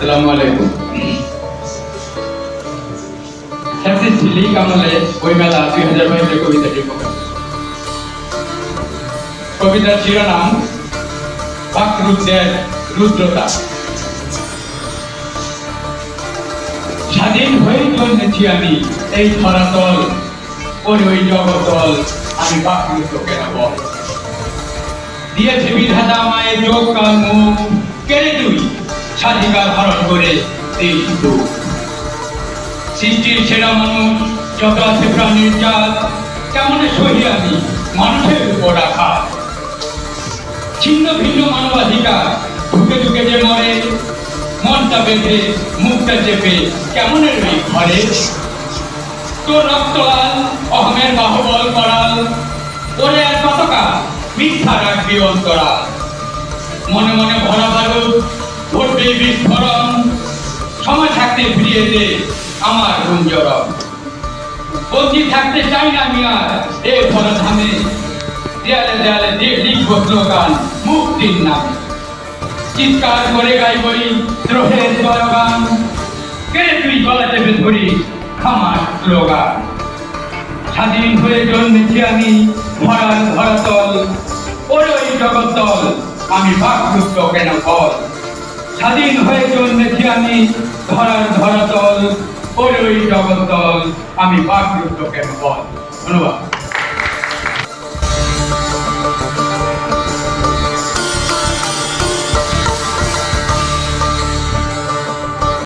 আসসালামু আলাইকুম। আমলে বইমেলা দুই হাজার বাইশের কবিতাটি প্রকাশ কবিতার শিরোনাম বাকরুদ্রের রুদ্রতা। স্বাধীন হয়ে জন্মেছি আমি, এই ধরাতল ওই ওই জগতল আমি বাকরুদ্র কেন বল। দিয়েছে বিধাতা মায়ের চোখ কান কেড়ে তুই স্বাধিকার করে এই শুধু সৃষ্টির সেরা মানুষ, যত আছে প্রাণীর জাত, কেমন সহি আমি মানুষের উপর রাখা ছিন্ন ভিন্ন মানবাধিকার, ঢুকে ঢুকে যে মরে, মনটা বেঁধে, মুখটা চেপে কেমনের ওই ঘরে তোর রক্ত লাল অহমের বাহুবল করাল, ওরে আর কতকা মিথ্যা রাখবি অন্তরা মনে মনে ভরা বারুদ ঘটবে বিস্ফোরণ থাকতে ফিরিয়ে দে, আমার গুঞ্জরম বন্দি থাকতে চাই না আমি আর, এ ভরা ধামে দেয়ালে দেয়ালে দিয়ে লিখব স্লোগান মুক্তির নামে। চিৎকার করে গাইবই দ্রোহের জয়গান কেড়ে তুই গলা চেপে ধরি খামার স্লোগান। স্বাধীন হয়ে জন্মেছি আমি ধরার ধরাতল ওরে ওই জগৎতল আমি বাকরুদ্ধ কেন ফল স্বাধীন হয়ে জন্মেছি আমি ধরার ধরাতল ওই জগতল আমি বাকরুদ্ধ কেন বল ধন্যবাদ।